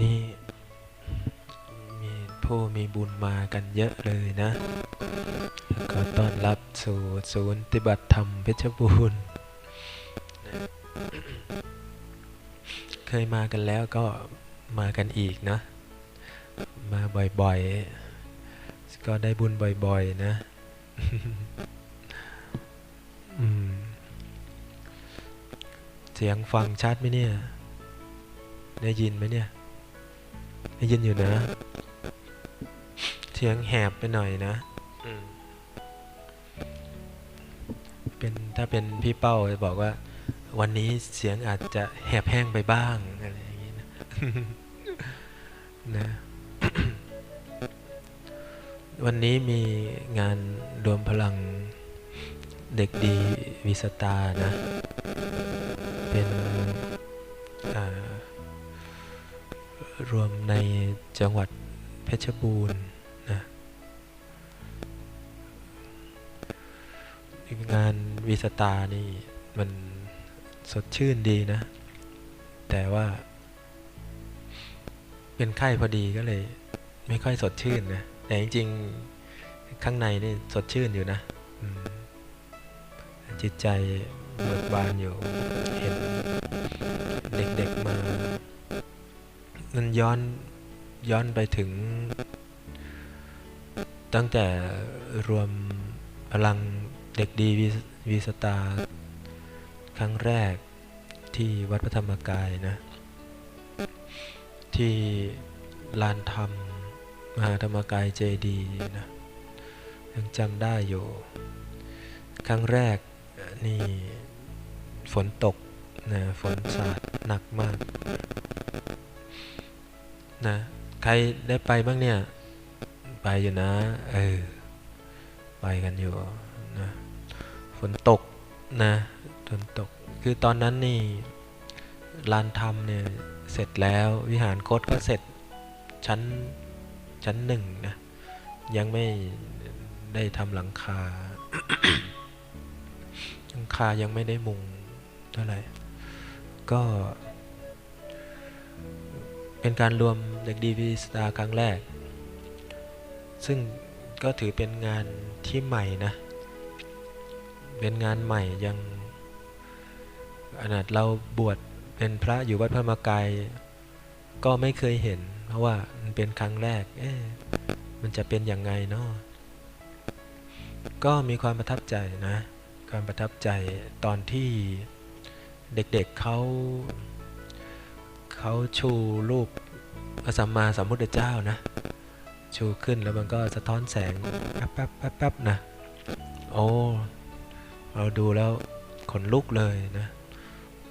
นี่มีผู้มีบุญมากันเยอะเลยนะแล้วก็ต้อนรับสู่ศูนย์ปฏิบัติธรรมเพชรบูรณ์นะเคยมากันแล้วก็มากันอีกนะ มาบ่อยๆ ก็ได้บุญบ่อยๆนะเสียงฟังชัดไหมเนี่ย ได้ยินไหมเนี่ย ได้ยินอยู่นะ เสียงแหบไปหน่อยนะเป็นถ้าเป็นพี่เป้าจะบอกว่า วันนี้เสียงอาจจะแหบแห้งไปบ้างอะไรอย่างนี้นะนะวันนี้มีงานรวมพลังเด็กดีวิสตานะ เป็น รวมในจังหวัดเพชรบูรณ์นะงานวิสตานี่มันสดชื่นดีนะ แต่ว่า เป็นไข้พอดีก็เลย ไม่ค่อยสดชื่นนะ แต่จริงๆ ข้างในนี่สดชื่นอยู่นะจิตใจเบิกบานอยู่เห็น ย้อนย้อนไปถึง ตั้งแต่รวมพลังเด็กดีวิวิสตาครั้งแรกที่วัดพระธรรมกายนะ ที่ลานธรรม มหาธรรมกายเจดีย์นะยังจำได้อยู่ ครั้งแรกนี่ฝนตกนะฝนสาดหนักมาก นะใครได้ไปบ้างเนี่ย ไปอยู่นะ เออ ไปกันอยู่นะฝนตกนะฝนตก คือตอนนั้นนี่ลานธรรมเนี่ยเสร็จแล้ววิหารโคตก็เสร็จชั้นชั้นหนึ่งนะ ยังไม่ได้ทำหลังคา หลังคายังไม่ได้มุงเท่าไหร่ ก็ เป็นการรวมเด็กดีวีสตาร์ครั้งแรก ซึ่งก็ถือเป็นงานที่ใหม่นะ เป็นงานใหม่ยังขนาดเราบวชเป็นพระอยู่วัดพระมกายก็ไม่เคยเห็น เพราะว่ามันเป็นครั้งแรก เอ๊ะมันจะเป็นอยังไงเนาะก็มีความประทับใจนะ ความประทับใจตอนที่เด็กๆเเขา เขาชูรูปพระสัมมาสัมพุทธเจ้านะ ชูขึ้นแล้วมันก็สะท้อนแสงแป๊บแป๊บแป๊บแป๊บนะ โอ้เราดูแล้วขนลุกเลยนะ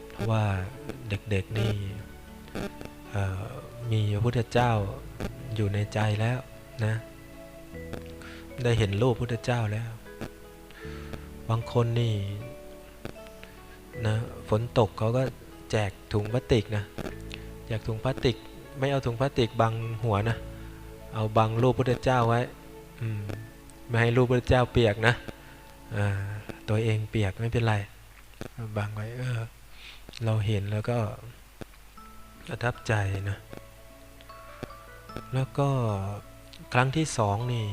เพราะว่าเด็กๆนี่มีพระพุทธเจ้าอยู่ในใจแล้วนะ ได้เห็นรูปพุทธเจ้าแล้ว บางคนนี่นะฝนตกเขาก็แจกถุงพลาสติกนะ แจกถุงพลาสติก ไม่เอาถุงพลาสติกบังหัวนะ เอาบังรูปพุทธเจ้าไว้ อืมไม่ให้รูปพุทธเจ้าเปียกนะอ่าตัวเองเปียกไม่เป็นไรบังไว้เออ เราเห็นแล้วก็ประทับใจนะ แล้วก็ครั้งที่สองนี่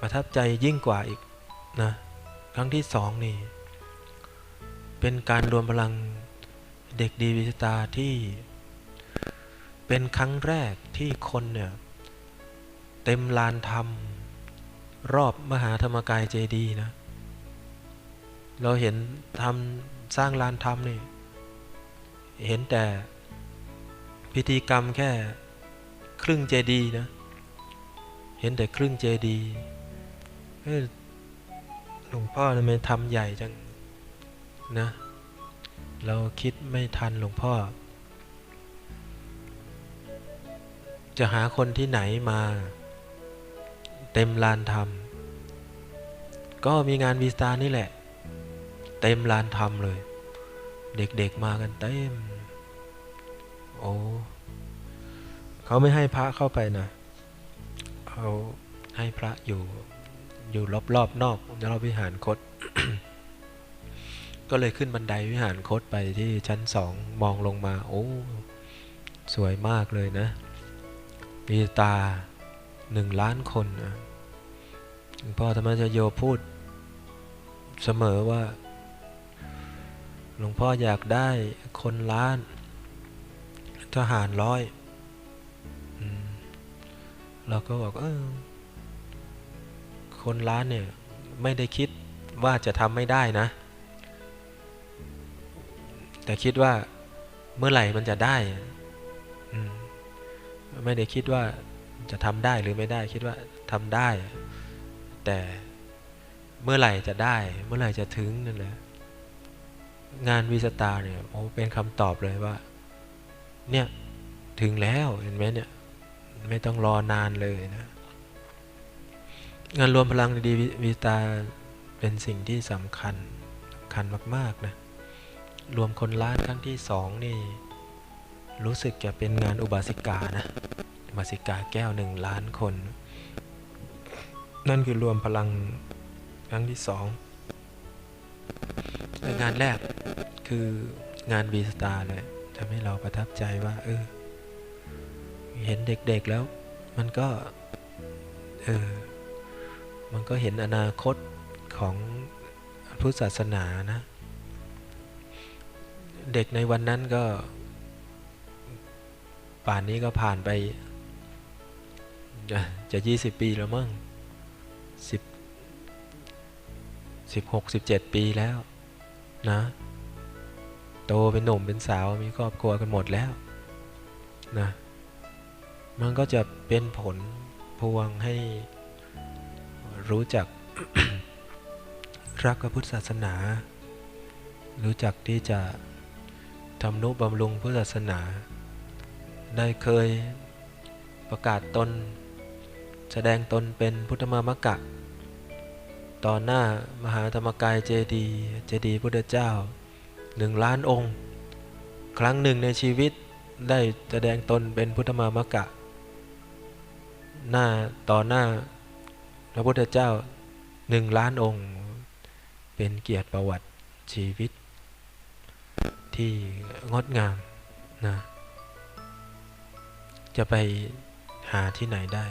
ประทับใจยิ่งกว่าอีกนะ ครั้งที่สองนี่ เป็นการรวมพลัง เด็กดีวิสตาที่เป็นครั้งแรกที่คนเนี่ยเต็มลานธรรม รอบมหาธรรมกายเจดีย์นะ เราเห็นทำสร้างลานธรรมนี่เห็นแต่พิธีกรรมแค่ครึ่งเจดีย์นะ เห็นแต่ครึ่งเจดีย์หลวงพ่อทำไมทำใหญ่จังนะ เราคิดไม่ทันหลวงพ่อ จะหาคนที่ไหนมา เต็มลานธรรม ก็มีงานวีสตานี่แหละ เต็มลานธรรมเลย เด็กๆมากันเต็ม โอ้เขาไม่ให้พระเข้าไปนะเขาให้พระอยู่อยู่รอบๆนอกรอบวิหารคต ก็เลยขึ้นบันไดวิหารคตไปที่ชั้นสองมองลงมา โอ้ สวยมากเลยนะ มีตาหนึ่งล้านคนนะพ่อธรรมชโยพูดเสมอว่า หลวงพ่ออยากได้คนล้าน ทหารร้อยเราก็บอกเออคนล้านเนี่ย ไม่ได้คิดว่าจะทำไม่ได้นะ แต่คิดว่าเมื่อไหร่มันจะได้ไม่ได้คิดว่าจะทำได้หรือไม่ได้คิดว่าทำได้ แต่เมื่อไหร่จะได้ เมื่อไหร่จะถึงนั่นแหละงานวิสตาเนี่ยโอ้เป็นคำตอบเลยว่า เนี่ยถึงแล้วเห็นไหมเนี่ย ไม่ต้องรอนานเลยนะงานรวมพลังดีวิสตาเป็นสิ่งที่สำคัญสำคัญมาก ๆ นะ รวมคนล้านครั้งที่สองนี่ รู้สึกจะเป็นงานอุบาสิกานะอุบาสิกาแก้วหนึ่งล้านคน นั่นคือรวมพลังครั้งที่สองงานแรกคืองานบีสตาร์เลยทำให้เราประทับใจว่า เออ เห็นเด็กๆแล้ว มันก็ เออ มันก็เห็นอนาคตของพุทธศาสนานะ เด็กในวันนั้นก็ ป่านนี้ก็ผ่านไปจะยี่สิบปีแล้วมั้งสิบสิบหกสิบเจ็ดปีแล้ว นะ โตเป็นหนุ่มเป็นสาวมีครอบครัวกันหมดแล้ว นะ มันก็จะเป็นผลพวงให้รู้จักรักพระพุทธศาสนา รู้จักที่จะ ทำนุบำรุงพุทธศาสนา ได้เคยประกาศตน แสดงตนเป็นพุทธมามกะ ต่อหน้ามหาธรรมกายเจดีย์เจดีย์พุทธเจ้าหนึ่งล้านองค์ ครั้งหนึ่งในชีวิตได้แสดงตนเป็นพุทธมามกะ หน้าต่อหน้าพระพุทธเจ้าหนึ่งล้านองค์ เป็นเกียรติประวัติชีวิต ที่งดงามนะจะไปหาที่ไหนได้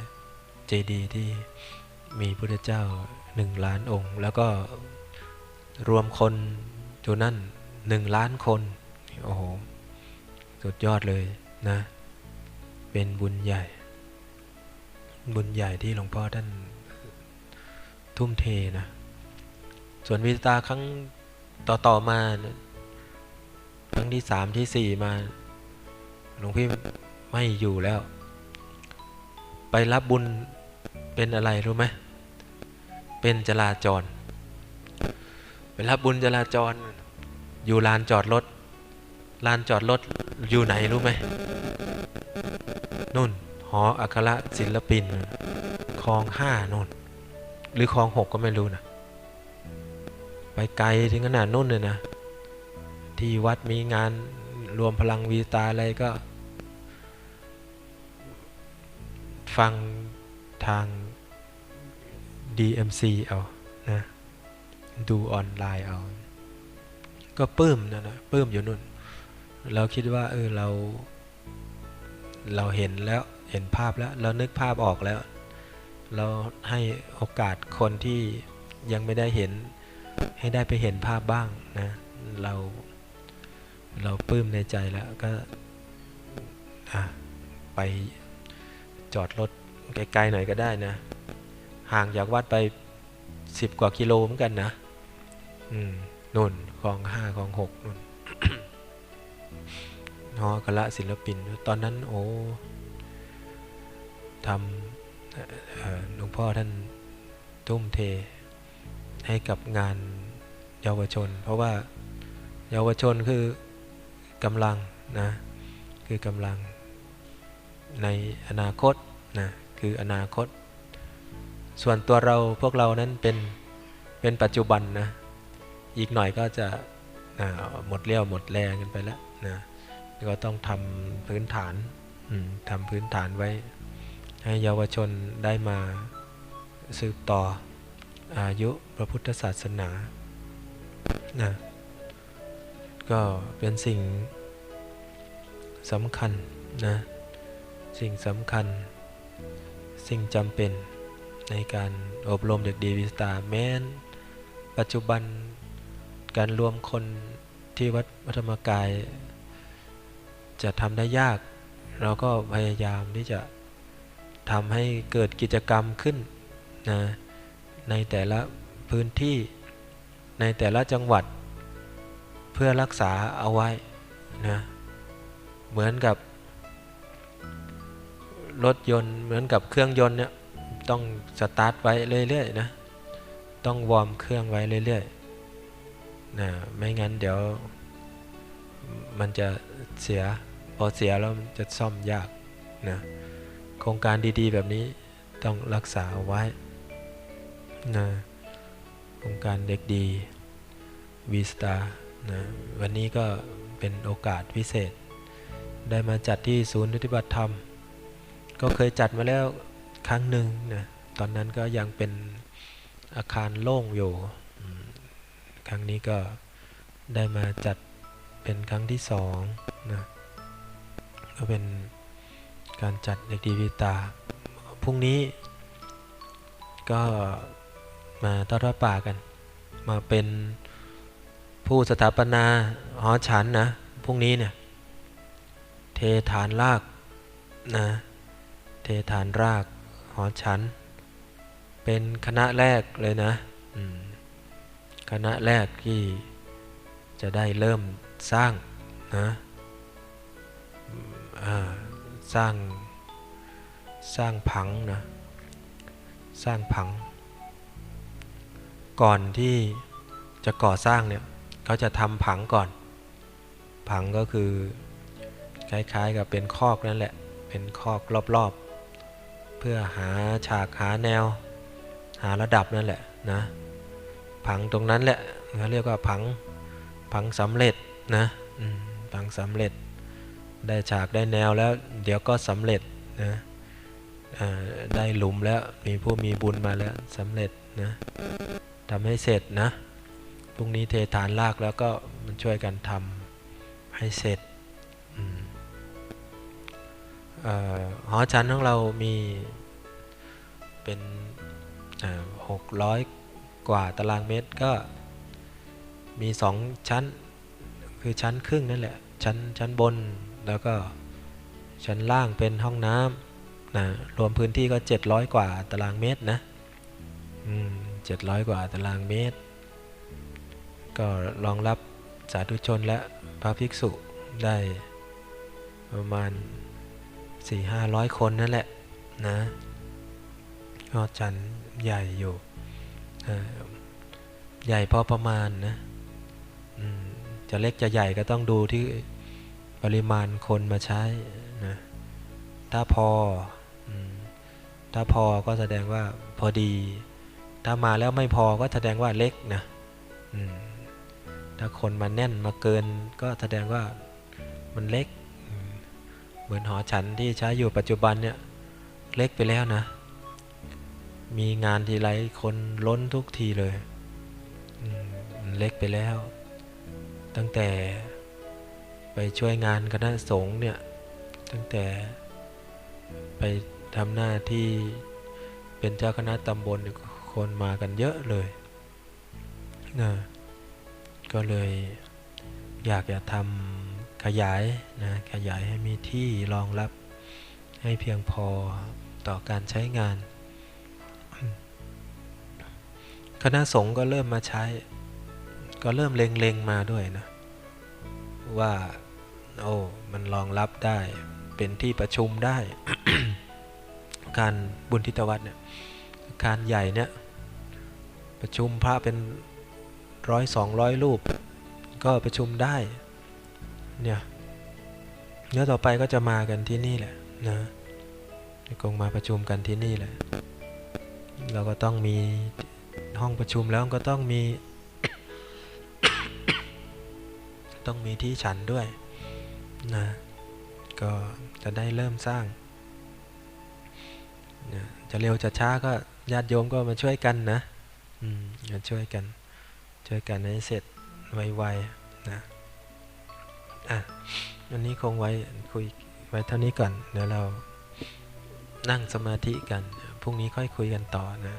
เจดีย์ที่มีพุทธเจ้าหนึ่งล้านองค์ แล้วก็รวมคนอยู่นั่นหนึ่งล้านคน โอ้โห สุดยอดเลยนะ เป็นบุญใหญ่ บุญใหญ่ที่หลวงพ่อท่านทุ่มเทนะ ส่วนวิตาครั้งต่อ ๆ มา รั้งที่สามที่สี่มา หลวงพี่ไม่อยู่แล้ว ไปรับบุญเป็นอะไรรู้ไหมเป็นจราจร ไปรับบุญจราจร อยู่ลานจอดรถลานจอดรถอยู่ไหนรู้ไหมนู่น หออัครศิลปินคลองห้านู่น หรือคลองหกก็ไม่รู้นะไปไกลถึงขนาดนู่นเลยนะ ที่วัดมีงานรวมพลังวีตาอะไรก็ ฟังทาง DMC เอานะดูออนไลน์เอา ก็ปื้มนะนะปื้มอยู่นู่น เราคิดว่าเออเราเราเห็นแล้วเห็นภาพแล้ว เรานึกภาพออกแล้ว เราให้โอกาสคนที่ยังไม่ได้เห็นให้ได้ไปเห็นภาพบ้างนะ เรา เราปลื้มในใจแล้วก็ไปจอดรถไกลๆหน่อยก็ได้นะ ห่างจากวัดไปสิบกว่ากิโลเหมือนกันนะอืมนุ่นคลองห้าคลองหกนุ่นหอกละศิลปิน ตอนนั้นโอ้ทำหลวงพ่อท่านทุ่มเทให้กับงานเยาวชน เพราะว่าเยาวชนคือ กำลังนะคือกำลังในอนาคตนะคืออนาคต ส่วนตัวเราพวกเรานั้นเป็นเป็นปัจจุบันนะอีกหน่อยก็จะหมดเลี้ยวหมดแรงกันไปแล้วนะก็ต้องทำพื้นฐานทำพื้นฐานไว้ ให้เยาวชนได้มาสืบต่ออายุพระพุทธศาสนานะ ก็เป็นสิ่งสำคัญนะ สิ่งสำคัญ สิ่งจำเป็นในการอบรมเด็กดีวิสตาแม้น ปัจจุบันการรวมคนที่วัดวัดธรรมกาย จะทำได้ยาก เราก็พยายามที่จะทำให้เกิดกิจกรรมขึ้นนะในแต่ละพื้นที่ในแต่ละจังหวัด เพื่อรักษาเอาไว้นะเหมือนกับรถยนต์เหมือนกับเครื่องยนต์เนี่ยต้องสตาร์ทไว้เรื่อยๆนะต้องวอร์มเครื่องไว้เรื่อยๆนะไม่งั้นเดี๋ยวมันจะเสียพอเสียแล้วมันจะซ่อมยากนะโครงการดีๆ แบบนี้ต้องรักษาเอาไว้นะโครงการเด็กดีวีสตาร์ นะวันนี้ก็เป็นโอกาสพิเศษ ได้มาจัดที่ศูนย์ปฏิบัติธรรม ก็เคยจัดมาแล้วครั้งหนึ่งนะตอนนั้นก็ยังเป็นอาคารโล่งอยู่ ครั้งนี้ก็ได้มาจัดเป็นครั้งที่สองนะก็เป็นการจัดเด็กดีวิตา พรุ่งนี้ก็มาทอดป่ากัน มาเป็น ผู้สถาปนาหอฉันนะพรุ่งนี้เนี่ย เทฐานรากนะ เทฐานรากหอฉัน เป็นคณะแรกเลยนะคณะแรกที่จะได้เริ่มสร้างนะสร้างสร้างผังนะ สร้างผัง ก่อนที่จะก่อสร้างเนี่ย เขาจะทำผังก่อน ผังก็คือคล้ายๆ กับเป็นคอกนั่นแหละ เป็นคอกรอบๆ เพื่อหาฉากหาแนว หาระดับนั่นแหละนะผังตรงนั้นแหละเขาเรียกว่าผังผังสำเร็จนะผังสำเร็จ ได้ฉากได้แนวแล้ว เดี๋ยวก็สำเร็จนะได้หลุมแล้วมีผู้มีบุญมาแล้วสำเร็จนะทำให้เสร็จนะ พรุ่งนี้เทฐานลากแล้วก็มันช่วยกันทำให้เสร็จหอชั้นของเรามีเป็นหกร้อยกว่าตารางเมตรก็มีสองชั้น คือชั้นครึ่งนั่นแหละ ชั้นชั้นบนแล้วก็ชั้นล่างเป็นห้องน้ำนะรวมพื้นที่ก็700กว่าตารางเมตรนะเจ็ดร้อยกว่าตารางเมตร ก็รองรับสาธุชนและพระภิกษุได้ประมาณ 4-500 คนนั่นแหละนะก็จันใหญ่อยู่ใหญ่พอประมาณนะจะเล็กจะใหญ่ก็ต้องดูที่ปริมาณคนมาใช้นะถ้าพอถ้าพอก็แสดงว่าพอดี ถ้ามาแล้วไม่พอก็แสดงว่าเล็กนะ ถ้าคนมาแน่นมาเกิน ก็แสดงว่ามันเล็ก เหมือนหอฉันที่ใช้อยู่ปัจจุบันเนี่ยเล็กไปแล้วนะ มีงานทีไรคนล้นทุกทีเลยมันเล็กไปแล้ว ตั้งแต่ไปช่วยงานคณะสงฆ์เนี่ยตั้งแต่ไปทำหน้าที่เป็นเจ้าคณะตำบลคนมากันเยอะเลยนะ ก็เลยอยากจะทำขยายนะขยายให้มีที่รองรับให้เพียงพอต่อการใช้งาน คณะสงฆ์ก็เริ่มมาใช้ ก็เริ่มเล็งๆมาด้วยนะ ว่า โอ้ มันรองรับได้ เป็นที่ประชุมได้ การบุญทิตวัตเนี่ย การใหญ่เนี่ย ประชุมพระเป็น ร้อยสองร้อยรูป ก็ประชุมได้ เนี่ยเนื้อต่อไปก็จะมากันที่นี่แหละนะคงมาประชุมกันที่นี่แหละ เราก็ต้องมีห้องประชุมแล้วก็ต้องมี ต้องมีที่ฉันด้วยนะก็จะได้เริ่มสร้างนะจะเร็วจะช้าก็ญาติโยมก็มาช่วยกันนะ อืมมาช่วยกัน ช่วยกันให้เสร็จไวๆนะอะวันนี้คงไว้คุยไว้เท่านี้ก่อน เดี๋ยวเรานั่งสมาธิกัน พรุ่งนี้ค่อยคุยกันต่อนะ